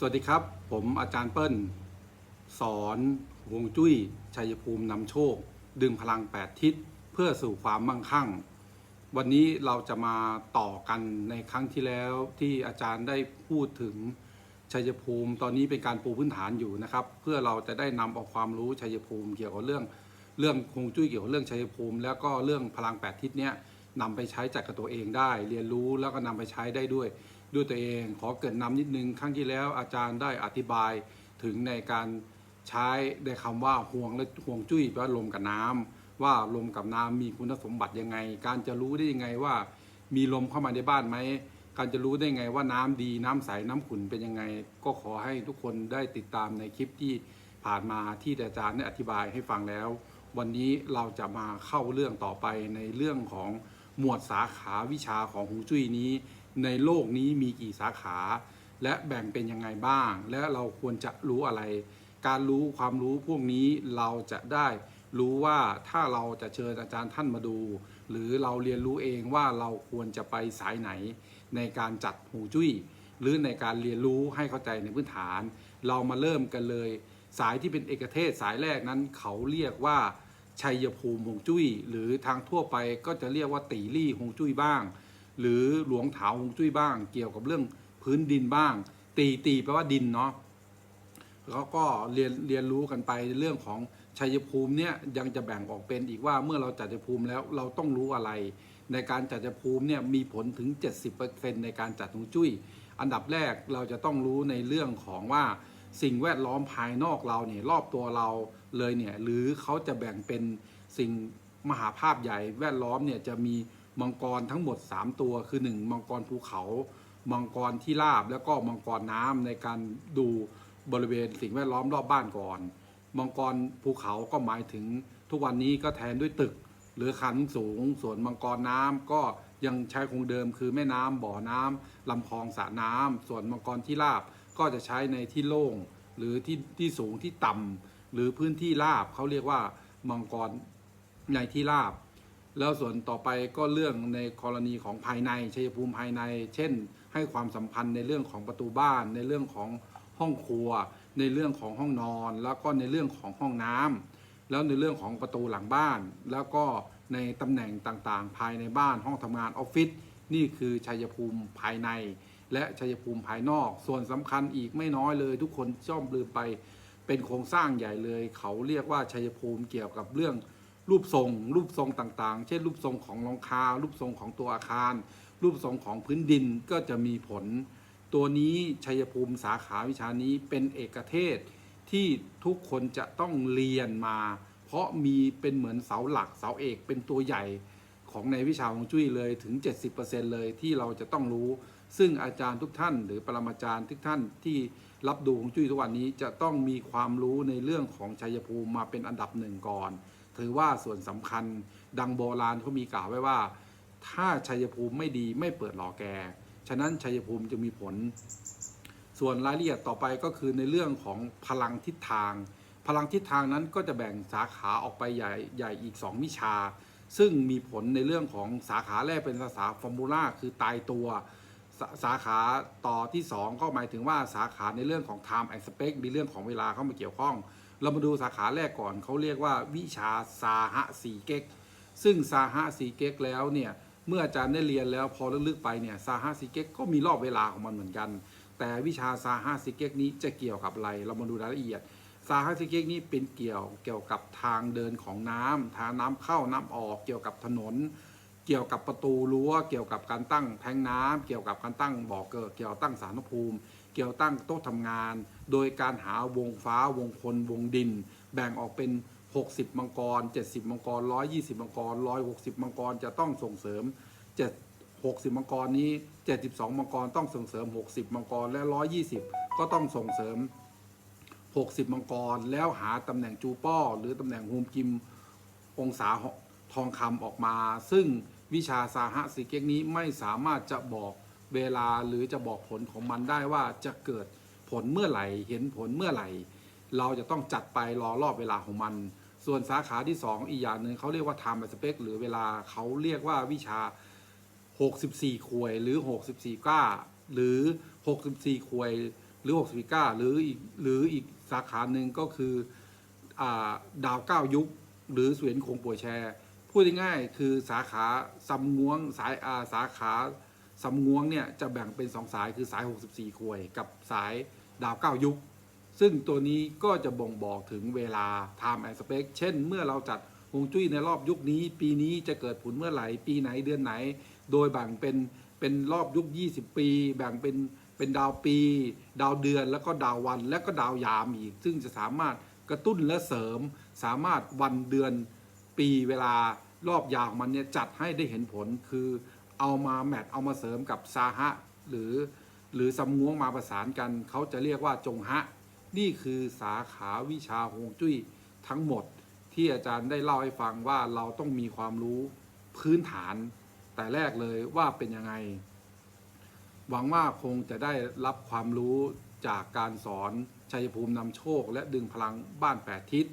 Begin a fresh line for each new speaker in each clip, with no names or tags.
สวัสดีครับ ผมอาจารย์เปิ้ล สอนฮวงจุ้ย ชัยภูมินำโชค ดึงพลัง 8 ทิศเพื่อสู่ความมั่งคั่ง วันนี้เราจะมาต่อกันในครั้งที่แล้วที่อาจารย์ได้พูดถึงชัยภูมิ ตอนนี้เป็นการปูพื้นฐานอยู่นะครับ เพื่อเราจะได้นำเอาความรู้ชัยภูมิ เกี่ยวกับเรื่องเรื่องฮวงจุ้ยเกี่ยวกับเรื่องชัยภูมิ แล้วก็เรื่องพลัง 8 ทิศเนี้ยนำไปใช้จัดกับตัวเองได้ เรียนรู้แล้วก็นำไปใช้ได้ด้วย ด้วยตัวเอง ขอเกิดนำนิดนึงครั้งที่แล้วอาจารย์ได้อธิบายถึงในการใช้ในคำว่าห่วงและห่วงจุ้ยแปลว่าลมกับน้ำว่าลมกับน้ำมีคุณสมบัติยังไง การจะรู้ได้ยังไงว่า มีลมเข้ามาในบ้านไหมการจะรู้ได้ไงว่าน้ำดีน้ำใสน้ำขุ่นเป็นยังไง ก็ขอให้ทุกคนได้ติดตามในคลิปที่ผ่านมาที่อาจารย์ได้อธิบายให้ฟังแล้ว วันนี้เราจะมาเข้าเรื่องต่อไปในเรื่องของหมวดสาขาวิชาของฮวงจุ้ยนี้ ในโลกนี้มีกี่สาขา และแบ่งเป็นยังไงบ้าง และเราควรจะรู้อะไร การรู้ความรู้พวกนี้เราจะได้รู้ว่าถ้าเราจะเชิญอาจารย์ท่านมาดู หรือเราเรียนรู้เองว่าเราควรจะไปสายไหน ในการจัดหูจุ้ย หรือในการเรียนรู้ให้เข้าใจในพื้นฐาน เรามาเริ่มกันเลย สายที่เป็นเอกเทศสายแรกนั้นเขาเรียกว่าชัยภูมิฮงจุ้ย หรือทางทั่วไปก็จะเรียกว่าตีลี่ฮงจุ้ยบ้าง หรือหลวงถาวฮงจุ้ยบ้าง เกี่ยวกับเรื่องพื้นดินบ้าง ตีตีแปลว่าดินเนาะเขาก็เรียนเรียนรู้กันไปเรื่องของชัยภูมิเนี่ยยังจะแบ่งออกเป็นอีกว่าเมื่อเราจัดชัยภูมิแล้วเราต้องรู้อะไร ในการจัดชัยภูมิเนี่ยมีผลถึง 70%ในการจัดฮงจุ้ย อันดับแรกเราจะต้องรู้ในเรื่องของว่าสิ่งแวดล้อมภายนอกเราเนี่ยรอบตัวเราเลยเนี่ยหรือเขาจะแบ่งเป็นสิ่งมหาภาพใหญ่แวดล้อมเนี่ยจะมี มังกรทั้งหมด 3 ตัวคือ 1 มังกรภูเขามังกรที่ราบแล้วก็มังกรน้ำในการดูบริเวณสิ่งแวดล้อมรอบบ้านก่อน มังกรภูเขาก็หมายถึงทุกวันนี้ก็แทนด้วยตึก หรือคันสูง ส่วนมังกรน้ำก็ยังใช้คงเดิมคือแม่น้ำบ่อน้ำลำคลองสระน้ำส่วนมังกรที่ราบก็จะใช้ในที่โล่งหรือที่ที่สูงที่ต่ำหรือพื้นที่ราบเขาเรียกว่ามังกรในที่ราบ แล้วส่วนต่อไปก็เรื่องในกรณีของภายในชัยภูมิภายใน เช่น ให้ความสำคัญในเรื่องของประตูบ้าน ในเรื่องของห้องครัว ในเรื่องของห้องนอน แล้วก็ในเรื่องของห้องน้ำแล้วในเรื่องของประตูหลังบ้าน แล้วก็ในตำแหน่งต่างๆ ภายในบ้านห้องทำงานออฟฟิศนี่คือชัยภูมิภายใน และชัยภูมิภายนอก ส่วนสำคัญอีกไม่น้อยเลย ทุกคนชอบลืมไปเป็นโครงสร้างใหญ่เลย เขาเรียกว่าชัยภูมิเกี่ยวกับเรื่อง รูปทรง รูปทรงต่างๆ เช่น รูปทรงของหลังคา รูปทรงของตัวอาคาร รูปทรงของพื้นดินก็จะมีผล ตัวนี้ชัยภูมิสาขาวิชานี้เป็นเอกเทศที่ทุกคนจะต้องเรียนมา เพราะมีเป็นเหมือนเสาหลักเสาเอกเป็นตัวใหญ่ของในวิชาฮวงจุ้ยเลยถึง 70%เลยที่เราจะต้องรู้ ซึ่งอาจารย์ทุกท่าน หรือปรมาจารย์ทุกท่านที่รับดูฮวงจุ้ยทุกวันนี้จะต้องมีความรู้ในเรื่องของชัยภูมิมาเป็นอันดับหนึ่งก่อน ถือว่าส่วนสำคัญดังโบราณเขามีกล่าวไว้ว่า ถ้าชัยภูมิไม่ดีไม่เปิดหล่อแก ฉะนั้นชัยภูมิจะมีผล ส่วนรายละเอียดต่อไปก็คือในเรื่องของพลังทิศทาง พลังทิศทางนั้นก็จะแบ่งสาขาออกไปใหญ่ใหญ่อีก 2 วิชา ซึ่งมีผลในเรื่องของสาขาแรกเป็นภาษาฟอร์มูลาคือตายตัวสาสาขาต่อที่ 2 ก็หมายถึงว่าสาขาในเรื่องของ time and space มีเรื่องของเวลาเข้ามาเกี่ยวข้อง เรามาดูสาขาแรกก่อนเขาเรียกว่าวิชาสาหะสีเก๊ก ซึ่งสาหะสีเก๊กแล้วเนี่ยเมื่ออาจารย์ได้เรียนแล้วพอลึกๆไปเนี่ยสาหะสีเก๊กก็มีรอบเวลาของมันเหมือนกัน แต่วิชาสาหะสีเก๊กนี้จะเกี่ยวกับอะไร เรามาดูรายละเอียดสาหะสีเก๊กนี้เป็นเกี่ยวเกี่ยวกับทางเดินของน้ำทางน้ำเข้าน้ำออก เกี่ยวกับถนน เกี่ยวกับประตูรั้ว เกี่ยวกับการตั้งแทงน้ำเกี่ยวกับการตั้งบ่อเกิดเกี่ยวกับตั้งสารพภูมิ กี่ยวตั้งโต๊ะทำงาน โดยการหาวงฟ้าวงคนวงดิน แบ่งออกเป็น 60 มังกร 70 มังกร 120 มังกร 160 มังกรจะต้องส่งเสริม 7 60 มังกรนี้ 72 มังกรต้องส่งเสริม 60 มังกร และ 120 ก็ต้องส่งเสริม 60 มังกร แล้วหาตำแหน่งจูป้อ หรือตำแหน่งโฮมกิมองศาทองคำออกมา ซึ่งวิชาสาหะสีเก๊กนี้ไม่สามารถจะบอก เวลาหรือจะบอกผลของมันได้ว่าจะเกิดผลเมื่อไหร่ เห็นผลเมื่อไหร่ เราจะต้องจัดไปรอรอบเวลาของมัน ส่วนสาขาที่ 2 อีกอย่างหนึ่งเขาเรียกว่า time and space หรือเวลาเขาเรียกว่าวิชา 64ควยหรือ 64ก้าหรือ 64ควยหรือ6 0ก้าหรืออีกหรืออีกสาขาหนึ่งก็คืออดาวเก้ายุค หรือสวนคงป่วยแชร์พูดง่ายๆคือสาขาซำง้วงสายอาสาขา ซำงวงเนี่ยจะแบ่งเป็นสองสายคือสาย 64ควย กับสายดาวเก้ายุค ซึ่งตัวนี้ก็จะบ่งบอกถึงเวลา time and space เช่น เมื่อเราจัดฮวงจุ้ยในรอบยุคนี้ ปีนี้จะเกิดผลเมื่อไหร่ ปีไหนเดือนไหน โดยแบ่งเป็นเป็นรอบยุค 20 ปี แบ่งเป็นเป็นดาวปี ดาวเดือนแล้วก็ดาววัน และก็ดาวยามอีก ซึ่งจะสามารถกระตุ้นและเสริม สามารถวันเดือนปีเวลารอบยาวของมันเนี่ยจัดให้ได้เห็นผลคือ เอามาแมทเอามาเสริมกับซาฮะหรือหรือสำงวงมาประสานกันเขาจะเรียกว่าจงฮะ นี่คือสาขาวิชาฮวงจุ้ยทั้งหมดที่อาจารย์ได้เล่าให้ฟังว่าเราต้องมีความรู้พื้นฐาน แต่แรกเลยว่าเป็นยังไง หวังว่าคงจะได้รับความรู้จากการสอนชัยภูมินำโชค และดึงพลังบ้านแปดทิศ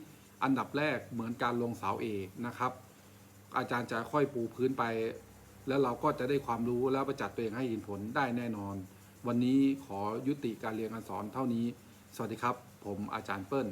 อันดับแรกเหมือนการลงเสาเอกนะครับ อาจารย์จะค่อยปูพื้นไป แล้วเราก็จะได้ความรู้แล้วประจัดตัวเองให้เห็นผลได้แน่นอน วันนี้ขอยุติการเรียนการสอนเท่านี้ สวัสดีครับ ผมอาจารย์เปิ้ล